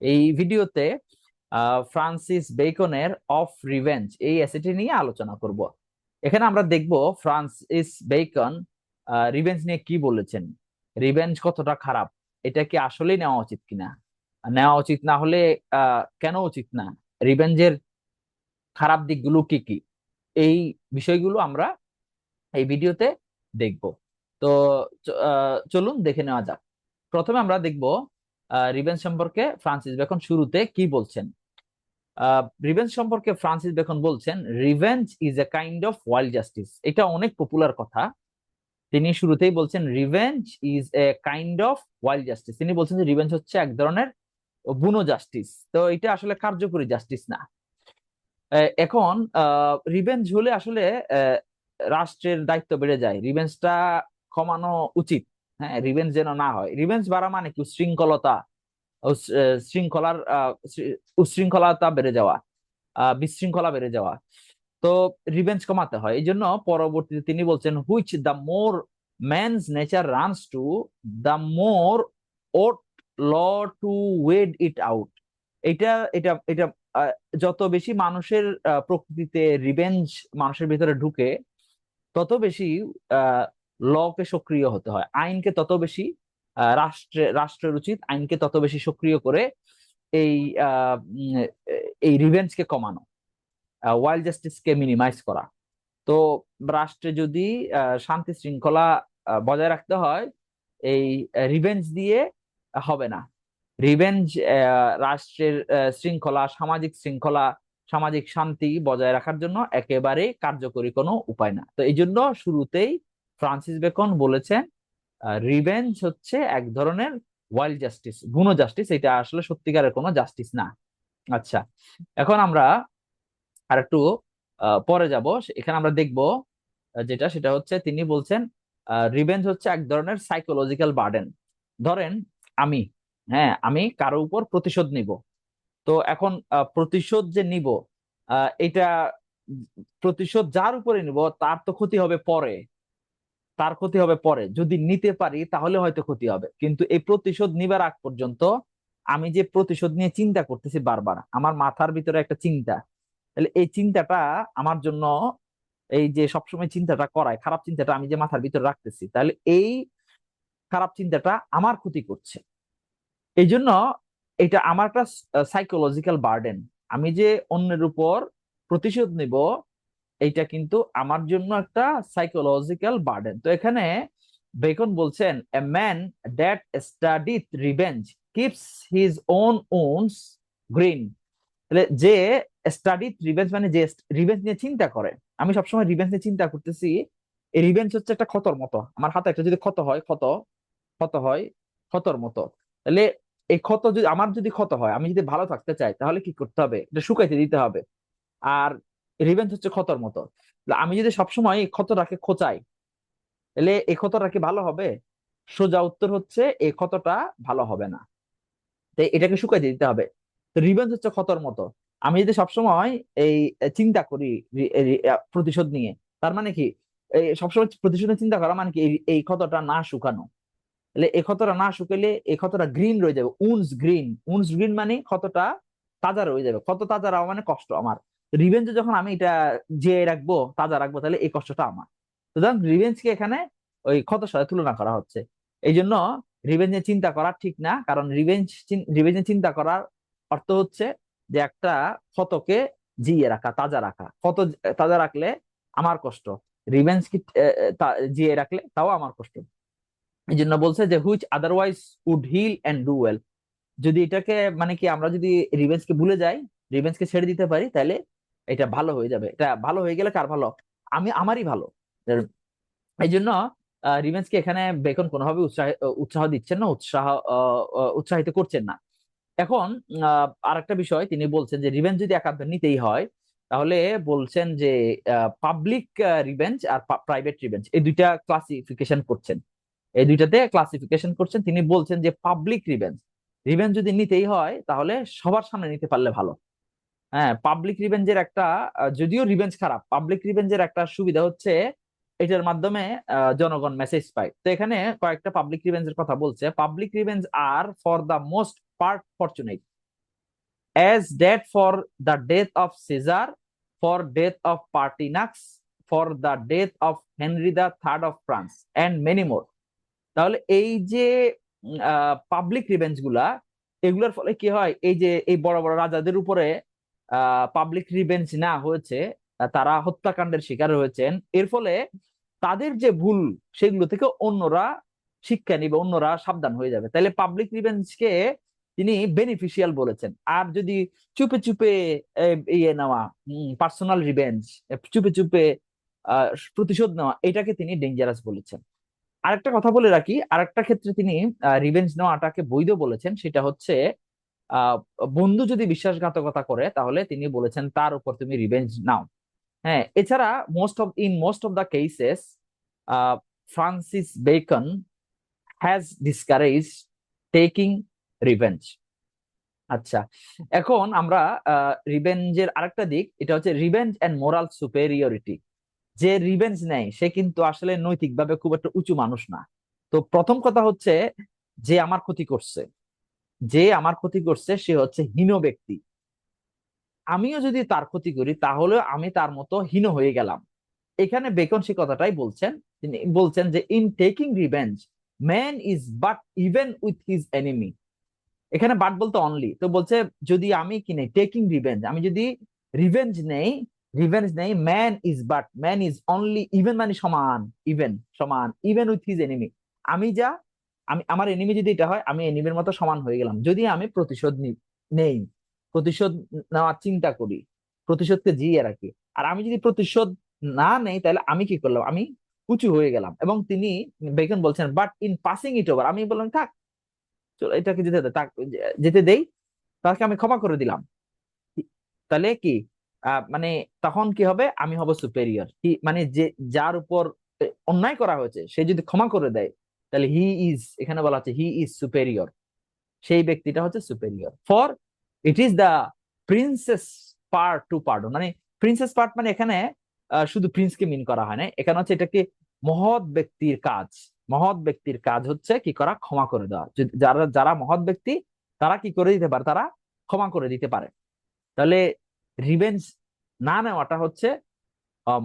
এই ভিডিওতে Francis বেকনের of revenge এই এসেটি নিয়ে আলোচনা করব। এখানে আমরা দেখব ফ্রান্সিস বেকন রিভেঞ্জ নিয়ে কি বলেছেন। রিভেঞ্জ কতটা খারাপ? এটা কি আসলেই নেওয়া উচিত কিনা? নেওয়া উচিত না হলে কেন উচিত না? রিভেঞ্জের খারাপ দিকগুলো কি কি? এই বিষয়গুলো আমরা এই ভিডিওতে দেখব। তো চলুন দেখে নেওয়া যাক। প্রথমে আমরা দেখব রিভেঞ্জ সম্পর্কে ফ্রান্সিস বেকন শুরুতে কি বলছেন? রিভেঞ্জ সম্পর্কে ফ্রান্সিস বেকন বলছেন revenge is a kind of wild justice এটা অনেক পপুলার কথা। তিনি শুরুতেই বলছেন revenge is a kind of wild justice তিনি বলছেন যে রিভেঞ্জ হচ্ছে এক ধরনের বুনো জাস্টিস তো এটা আসলে কার্যকরী জাস্টিস না। এখন রিভেঞ্জ হলে আসলে রাষ্ট্রের দায়িত্ব বেড়ে যায়। রিভেঞ্জটা কমানো উচিত। হ্যাঁ রিভেঞ্জ যেন না হয়। রিভেঞ্জ বাড়া মানে কি? উশৃঙ্খলতা। শৃঙ্খলার উশৃঙ্খলতা বেড়ে যাওয়া বিশৃঙ্খলা বেড়ে যাওয়া। তো রিভেঞ্জ কমাতে হয়। এই জন্য পরবর্তীতে তিনি বলছেন which the more man's nature runs to the more ought law to weed it out এটা এটা এটা যত বেশি মানুষের প্রকৃতিতে রিভেঞ্জ মানুষের ভিতরে ঢুকে, তত বেশি লকে সক্রিয় হতে হয়। আইনকে তত বেশি রাষ্ট্রে, রাষ্ট্রের উচিত আইনকে তত বেশি সক্রিয় করে এই এই রিভেঞ্জকে কমানো ওয়াইল্ড জাস্টিসকে মিনিমাইজ করা। তো রাষ্ট্রে যদি শান্তি শৃঙ্খলা বজায় রাখতে হয়, এই রিভেঞ্জ দিয়ে হবে না। রিভেঞ্জ রাষ্ট্রের শৃঙ্খলা, সামাজিক শৃঙ্খলা, সামাজিক শান্তি বজায় রাখার জন্য একেবারে কার্যকরী কোনো উপায় না। তো এই জন্য শুরুতেই ফ্রান্সিস বেকন বলেছেন রিভেঞ্জ হচ্ছে এক ধরনের ওয়াইল্ড জাস্টিস গুণ জাস্টিস এটা আসলে সত্যিকারের কোনো জাস্টিস না। আচ্ছা এখন আমরা আর একটু পরে যাব। এখানে আমরা দেখব যেটা, সেটা হচ্ছে তিনি বলছেন রিভেঞ্জ হচ্ছে এক ধরনের সাইকোলজিক্যাল বার্ডেন ধরেন আমি হ্যাঁ আমি কারও উপর প্রতিশোধ নিব। তো এখন প্রতিশোধ যে নিব এটা প্রতিশোধ যার উপরে নিব, তার তো ক্ষতি হবে পরে। তার ক্ষতি হবে পরে। যদি নিতে পারি, তাহলে হয়তো ক্ষতি হবে। কিন্তু এই প্রতিশোধ নিবার আগ পর্যন্ত আমি যে প্রতিশোধ নিয়ে চিন্তা করতেছি বারবার, আমার মাথার ভিতরে একটা চিন্তা। তাহলে এই চিন্তাটা আমার জন্য, এই যে সবসময় চিন্তাটা করায়, খারাপ চিন্তাটা আমি যে মাথার ভিতরে রাখতেছি, তাহলে এই খারাপ চিন্তাটা আমার ক্ষতি করছে। এই জন্য এটা আমার একটা সাইকোলজিক্যাল বার্ডেন আমি যে অন্যের উপর প্রতিশোধ নিব এইটা কিন্তু আমার জন্য একটা সাইকোলজিক্যাল বার্ডেন তো এখানে বেকন বলছেন a man that studieth revenge keeps his own wounds green তাহলে যে স্টাডিথ রিভেঞ্জ মানে যে রিভেঞ্জ নিয়ে চিন্তা করে, আমি সবসময় রিভেঞ্জ নিয়ে চিন্তা করতেছি, এই রিভেঞ্জ হচ্ছে একটা ক্ষতর মতো। আমার হাতে একটা যদি ক্ষত হয়, ক্ষত ক্ষত হয়, ক্ষতর মতো। তাহলে এই ক্ষত যদি, আমার যদি ক্ষত হয়, আমি যদি ভালো থাকতে চাই, তাহলে কি করতে হবে? এটা শুকাইতে দিতে হবে। আর রিভেঞ্জ হচ্ছে ক্ষতর মতো। আমি যদি সবসময় এই ক্ষতটাকে খোঁচাই, তাহলে এই ক্ষতটা কি ভালো হবে? সোজা উত্তর হচ্ছে এই ক্ষতটা ভালো হবে না। তাই এটাকে শুকাইতে দিতে হবে। তো রিভেঞ্জ হচ্ছে ক্ষতর মতো। আমি যদি সবসময় এই চিন্তা করি প্রতিশোধ নিয়ে, তার মানে কি? এই সবসময় প্রতিশোধ চিন্তা করা মানে কি? এই ক্ষতটা না শুকানো। তাহলে এই ক্ষতটা না শুকাইলে এই ক্ষতটা গ্রিন রয়ে যাবে। উনস গ্রিন উনস গ্রিন মানে ক্ষতটা তাজা রয়ে যাবে। ক্ষত তাজা রাখা মানে কষ্ট আমার। রিভেঞ্জে যখন আমি এটা যে রাখব, তাজা রাখব, তাহলে এই কষ্টটা আমার। সুতরাং রিভেঞ্জকে এখানে ওই ক্ষতের সাথে তুলনা করা হচ্ছে। এই জন্য রিভেঞ্জে চিন্তা করা ঠিক না, কারণ রিভেঞ্জ রিভেঞ্জে চিন্তা করার অর্থ হচ্ছে যে একটা ক্ষতকে জিয়ে রাখা, তাজা রাখা। ক্ষত তাজা রাখলে আমার কষ্ট। রিভেঞ্জ কি জিয়ে রাখলে তাও আমার কষ্ট। এই জন্য বলছে যে which otherwise would heal and do well যদি এটাকে মানে কি আমরা যদি রিভেঞ্জকে ভুলে যাই রিভেঞ্জকে ছেড়ে দিতে পারি, তাহলে এটা ভালো হয়ে যাবে। এটা ভালো হয়ে গেলে কার ভালো? আমি, আমারই ভালো। এই জন্য রিভেঞ্জকে এখানে বেকন কোনোভাবে উৎসাহ উৎসাহ দিচ্ছেন না, উৎসাহ উৎসাহিত করছেন না। এখন আর একটা বিষয়, তিনি বলছেন যে রিভেঞ্জ যদি একান্ত নিতেই হয়, তাহলে বলছেন যে পাবলিক রিভেঞ্জ আর প্রাইভেট রিভেঞ্জ এই দুইটা ক্লাসিফিকেশন করছেন। এই দুইটাতে ক্লাসিফিকেশন করছেন। তিনি বলছেন যে, পাবলিক রিভেঞ্জ রিভেঞ্জ যদি নিতেই হয়, তাহলে সবার সামনে নিতে পারলে ভালো। হ্যাঁ পাবলিক রিভেঞ্জের একটা যদিও রিভেঞ্জ খারাপ পাবলিক রিভেঞ্জের একটা সুবিধা হচ্ছে এটার মাধ্যমে জনগণ মেসেজ পায়। তো এখানে কয়েকটা পাবলিক রিভেঞ্জের কথা বলছে। Public revenge are for the most part fortunate as that for the death of Caesar for death of Pertinax for the death of Henry the third of France and many more তাহলে এই যে public রিভেঞ্জগুলা এগুলোর ফলে কি হয়? এই যে, এই বড় বড় রাজাদের উপরে পাবলিক রিভেঞ্জ না হয়েছে তারা হত্যাকাণ্ডের শিকার হয়েছেন। এর ফলে তাদের যে ভুল, সেগুলো থেকে অন্যরা শিক্ষা নিবে, অন্যরা সাবধান হয়ে যাবে। তাহলে পাবলিক রিভেঞ্জকে তিনি বেনিফিশিয়াল বলেছেন। আর যদি চুপে চুপে ইয়ে নেওয়া পার্সোনাল রিভেঞ্জ চুপে চুপে প্রতিশোধ নেওয়া, এটাকে তিনি ডেঞ্জারাস বলেছেন। আরেকটা কথা বলে রাখি, আরেকটা ক্ষেত্রে তিনি রিভেঞ্জ নেওয়াটাকে বৈধ বলেছেন, সেটা হচ্ছে বন্ধু যদি বিশ্বাসঘাতকতা করে, তাহলে তিনি বলেছেন, তার উপর তুমি রিভেঞ্জ নাও। হ্যাঁ এছাড়া most of in most of the cases Francis Bacon has discourage taking revenge আচ্ছা এখন আমরা রিভেঞ্জের আরেকটা দিক, এটা হচ্ছে রিভেঞ্জ অ্যান্ড মোরাল সুপেরিয়রিটি যে রিভেঞ্জ নেয়, সে কিন্তু আসলে নৈতিকভাবে খুব একটা উঁচু মানুষ না। তো প্রথম কথা হচ্ছে, যে আমার ক্ষতি করছে। যে আমার ক্ষতি করছে, সে হচ্ছে হীন ব্যক্তি। আমিও যদি তার ক্ষতি করি, তাহলে আমি তার মতো হীন হয়ে গেলাম। এখানে বেকন সে কথাটাই বলছেন। তিনি বলছেন যে in taking revenge man is but even with his enemy এখানে বাট বলতে অনলি তো বলছে, যদি আমি কি নেই টেকিং রিভেঞ্জ আমি যদি রিভেঞ্জ নেই রিভেঞ্জ নেই man is but man is only even মানে সমান ইভেন সমান ইভেন উইথ হিজ এনিমি আমি যা আমি, আমার এনিমি যদি এটা হয়, আমি এনিমির মতো সমান হয়ে গেলাম। যদি আমি প্রতিশোধ নেই, প্রতিশোধ নেওয়ার চিন্তা করি, প্রতিশোধকে জিয়ে রাখি, আর আমি যদি প্রতিশোধ না নেই, তাহলে আমি কি করলাম? আমি উঁচু হয়ে গেলাম। এবং তিনি বেকন বলছেন but in passing it over আমি বললাম, থাক, চলো এটাকে যেতে যেতে দেই, তাকে আমি ক্ষমা করে দিলাম। তাহলে কি? মানে তখন কি হবে? আমি হব সুপেরিয়র কি মানে যে, যার উপর অন্যায় করা হয়েছে, সে যদি ক্ষমা করে দেয় তাহলে হি ইজ এখানে বলা হচ্ছে হি ইজ সুপেরিয়র সেই ব্যক্তিটা হচ্ছে superior for it is the prince's part to pardon মানে প্রিন্সেস পার্ট মানে এখানে শুধু প্রিন্সকে মিন করা হয় না। এখানে হচ্ছে এটাকে মহৎ ব্যক্তির কাজ। মহৎ ব্যক্তির কাজ হচ্ছে কি করা? ক্ষমা করে দেওয়া। যারা যারা মহৎ ব্যক্তি, তারা কি করে দিতে পারে? তারা ক্ষমা করে দিতে পারে। তাহলে রিভেঞ্জ না নেওয়াটা হচ্ছে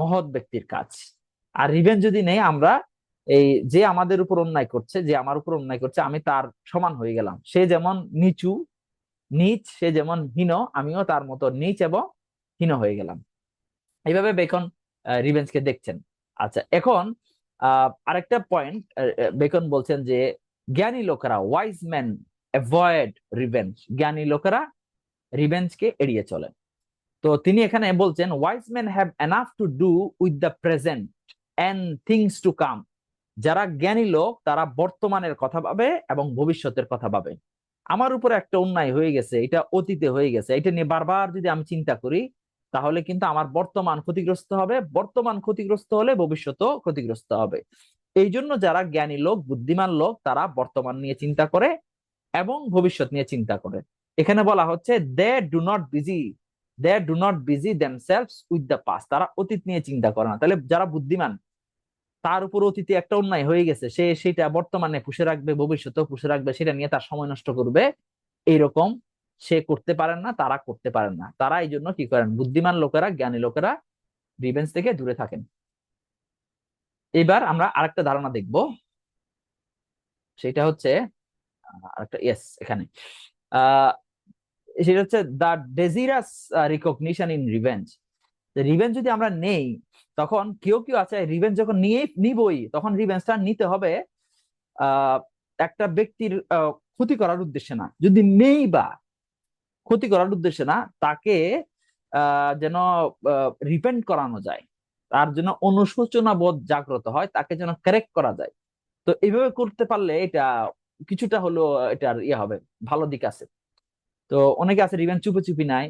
মহৎ ব্যক্তির কাজ। আর রিভেঞ্জ যদি নেই, আমরা এই যে আমাদের উপর অন্যায় করছে, যে আমার উপর অন্যায় করছে, আমি তার সমান হয়ে গেলাম। সে যেমন নিচু, নিচ, সে যেমন হীন, আমিও তার মতো নিচ এবং হীন হয়ে গেলাম। এইভাবে বেকন রিভেঞ্জকে দেখছেন। আচ্ছা এখন আরেকটা পয়েন্ট বেকন বলছেন যে, জ্ঞানী লোকেরা ওয়াইজ ম্যান অ্যাভয়েড রিভেঞ্জ জ্ঞানী লোকেরা রিভেঞ্জকে এড়িয়ে চলেন তো তিনি এখানে বলছেন wise man have enough to do with the present and things to come যারা জ্ঞানী লোক, তারা বর্তমানের কথা পাবে এবং ভবিষ্যতের কথা পাবে আমার উপর একটা অন্যায় হয়ে গেছে, এটা অতীতে হয়ে গেছে, এটা নিয়ে বারবার যদি আমি চিন্তা করি, তাহলে কিন্তু আমার বর্তমান ক্ষতিগ্রস্ত হবে, বর্তমান ক্ষতিগ্রস্ত হলে ভবিষ্যতও ক্ষতিগ্রস্ত হবে। এই জন্য যারা জ্ঞানী লোক, বুদ্ধিমান লোক, তারা বর্তমান নিয়ে চিন্তা করে এবং ভবিষ্যৎ নিয়ে চিন্তা করে। এখানে বলা হচ্ছে they do not busy they do not busy themselves with the past তারা অতীত নিয়ে চিন্তা করে না। তাহলে যারা বুদ্ধিমান তার উপর অতীতে একটা অন্যায় হয়ে গেছে, সে সেটা বর্তমানে পুষে রাখবে, ভবিষ্যতেও পুষে রাখবে, সেটা নিয়ে তার সময় নষ্ট করবে। এইরকম সে করতে পারেন না, তারা করতে পারেন না। তারা এই জন্য কি করেন? বুদ্ধিমান লোকেরা, জ্ঞানী লোকেরা রিভেঞ্জ থেকে দূরে থাকেন। এবার আমরা আরেকটা ধারণা দেখব। সেটা হচ্ছে আরেকটা ইয়েস এখানে। সেটা হচ্ছে the desirous recognition in revenge revenge যদি আমরা নেই তখন কেউ কেউ আছে রিভেঞ্জ যখন নিয়ে নিবই, তখন রিভেঞ্জটা নিতে হবে একটা ব্যক্তির ক্ষতি করার উদ্দেশ্যে না। যদি নেই বা ক্ষতি করার উদ্দেশ্যে না, তাকে যেন রিপেন্ট করানো যায়। তার জন্য অনুশোচনা বোধ জাগ্রত হয়, তাকে যেন কারেক্ট করা যায়। তো এইভাবে করতে পারলে এটা কিছুটা হলো এটার ইয়ে হবে, ভালো দিক আছে। তো অনেকে আছে রিভেঞ্জ চুপি চুপি নাই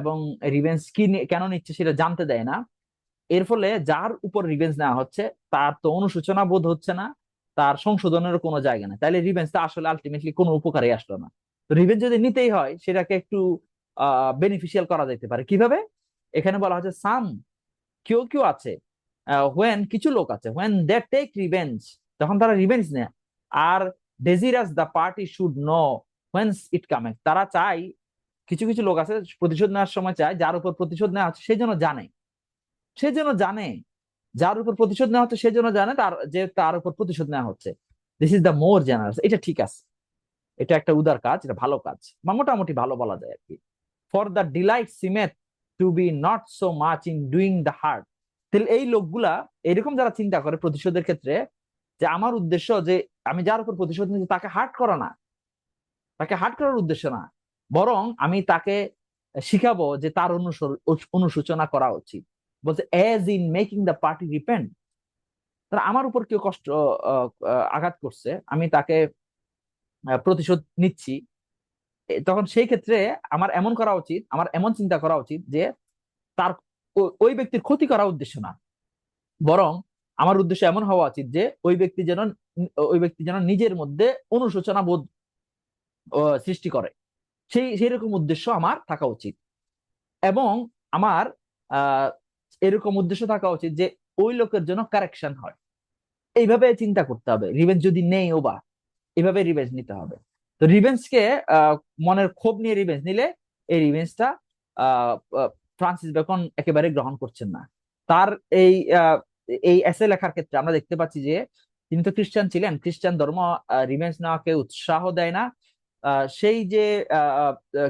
এবং রিভেঞ্জ কি কেন নিচ্ছে সেটা জানতে দেয় না। এর ফলে যার উপর রিভেঞ্জ নেওয়া হচ্ছে, তার তো অনুশোচনা বোধ হচ্ছে না, তার সংশোধনের কোনো জায়গা নেই। তাহলে রিভেঞ্জটা আসলে আলটিমেটলি কোনো উপকারে আসলো না। তো রিভেঞ্জ যদি নিতেই হয়, সেটাকে একটু বেনিফিশিয়াল করা যেতে পারে। কীভাবে? এখানে বলা হচ্ছে সাম কেউ কেউ আছে হোয়েন কিছু লোক আছে হোয়েন দে টেক রিভেঞ্জ তখন তারা রিভেঞ্জ নেয়, আর desirous the party should know whence it came তারা চাই কিছু কিছু লোক আছে, প্রতিশোধ নেওয়ার সময় চায়, যার উপর প্রতিশোধ নেওয়া হচ্ছে, সেই জন্য জানে। সে যেন জানে, যার উপর প্রতিশোধ নেওয়া হচ্ছে, সে যেন জানে তার, যে তার উপর প্রতিশোধ নেওয়া হচ্ছে। This is the more generous এটা ঠিক আছে। এটা একটা উদার কাজ, এটা ভালো কাজ, বা মোটামুটি ভালো বলা যায় আর কি for the delight seemeth to be not so much in doing the hurt তাহলে এই লোকগুলা, এরকম যারা চিন্তা করে প্রতিশোধের ক্ষেত্রে, যে আমার উদ্দেশ্য যে আমি যার উপর প্রতিশোধ নিচ্ছি তাকে হার্ট করা না। তাকে হার্ট করার উদ্দেশ্য না। বরং আমি তাকে শিখাবো যে তার অনুসর- অনুশোচনা করা উচিত। বলছে as in making the party repent তারা আমার উপর কেউ কষ্ট আঘাত করছে, আমি তাকে প্রতিশোধ নিচ্ছি। তখন সেই ক্ষেত্রে আমার এমন করা উচিত, আমার এমন চিন্তা করা উচিত যে তার ওই ব্যক্তির ক্ষতি করা উদ্দেশ্য না। বরং আমার উদ্দেশ্য এমন হওয়া উচিত যে ওই ব্যক্তি যেন ওই ব্যক্তি যেন নিজের মধ্যে অনুশোচনা বোধ সৃষ্টি করে। সেই সেই রকম উদ্দেশ্য আমার থাকা উচিত। এবং আমার এরকম উদ্দেশ্য থাকা উচিত যে ওই লোকের জন্য কারেকশন হয়। এইভাবে চিন্তা করতে হবে। রিভেঞ্জ যদি নেই, ও বা, এভাবে রিভেঞ্জ নিতে হবে। তো রিভেঞ্জকে মনের ক্ষোভ নিয়ে রিভেঞ্জ নিলে এই রিভেঞ্জটা ফ্রান্সিস বেকন একেবারে গ্রহণ করছেন না। তার এই এই এসে লেখার ক্ষেত্রে আমরা দেখতে পাচ্ছি যে তিনি তো খ্রিস্টান ছিলেন। খ্রিস্টান ধর্ম রিভেঞ্জ নেওয়াকে উৎসাহ দেয় না। সেই যে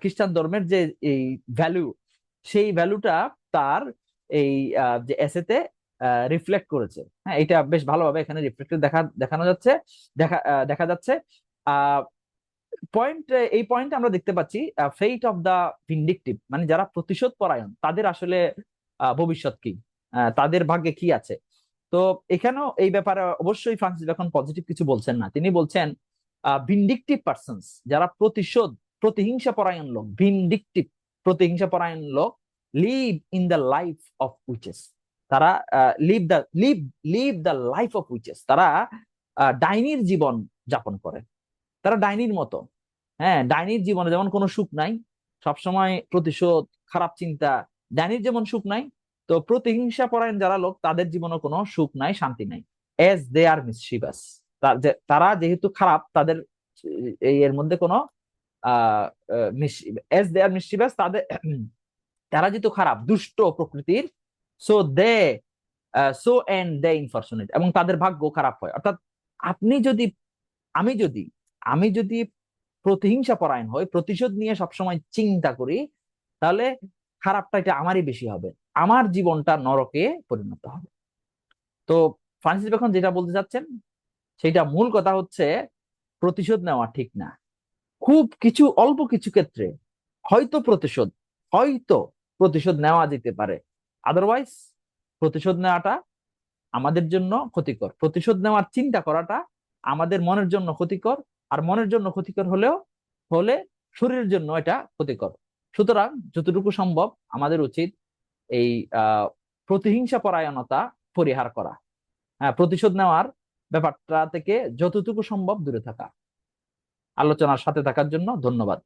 খ্রিস্টান ধর্মের যে এই ভ্যালু সেই ভ্যালুটা তার এই যে এসেতে রিফ্লেক্ট করেছে। হ্যাঁ এটা বেশ ভালোভাবে এখানে রিফ্লেক্ট দেখা, দেখানো যাচ্ছে, দেখা দেখা যাচ্ছে। পয়েন্ট এই পয়েন্টে আমরা দেখতে পাচ্ছি ফেইট অফ দা ভিন্ডিকটিভ মানে যারা প্রতিশোধ পরায়ণ, তাদের আসলে ভবিষ্যৎ কি? তাদের ভাগ্যে কি আছে? তো এখানেও এই ব্যাপারে অবশ্যই ফ্রান্সিস বেকন পজিটিভ কিছু বলছেন না। তিনি বলছেন ভিন্ডিকটিভ পার্সনস যারা প্রতিশোধ, প্রতিহিংসা পরায়ণ লোক ভিন্ডিকটিভ প্রতিহিংসা পরায়ণ লোক live in the life of witches তারা live the live live the life of witches তারা ডাইনির জীবন যাপন করে। তারা ডাইনির মতো। হ্যাঁ ডাইনির জীবনে যেমন কোনো সুখ নাই, সবসময় প্রতিশোধ, খারাপ চিন্তা, ডাইনির যেমন সুখ নাই, তো প্রতিহিংসা পরায়ণ যারা লোক, তাদের জীবনে কোনো সুখ নাই, শান্তি নাই। এজ দে আর মিসশিভাস তারা যেহেতু খারাপ, তাদের এর মধ্যে কোনো, আহ এজ দে আর মিসশিভাস তাদের তারা যেহেতু খারাপ, দুষ্ট প্রকৃতির so they so end they unfortunate এবং তাদের ভাগ্য খারাপ হয়। অর্থাৎ আপনি যদি, আমি যদি আমি যদি প্রতিহিংসা পরায়ণ হই, প্রতিশোধ নিয়ে সবসময় চিন্তা করি, তাহলে খারাপটা এটা আমারই বেশি হবে, আমার জীবনটা নরকে পরিণত হবে। তো ফ্রান্সিস বেকন যেটা বলতে চাচ্ছেন, সেটা মূল কথা হচ্ছে প্রতিশোধ নেওয়া ঠিক না। খুব কিছু, অল্প কিছু ক্ষেত্রে হয়তো প্রতিশোধ, হয়তো প্রতিশোধ নেওয়া যেতে পারে। আদারওয়াইজ প্রতিশোধ নেওয়াটা আমাদের জন্য ক্ষতিকর। প্রতিশোধ নেওয়ার চিন্তা করাটা আমাদের মনের জন্য ক্ষতিকর, আর মনের জন্য ক্ষতিকর হলেও, হলে শরীরের জন্য এটা ক্ষতিকর। সুতরাং যতটুকু সম্ভব আমাদের উচিত এই প্রতিহিংসা পরায়ণতা পরিহার করা। হ্যাঁ প্রতিশোধ নেওয়ার ব্যাপারটা থেকে যতটুকু সম্ভব দূরে থাকা। আলোচনার সাথে থাকার জন্য ধন্যবাদ।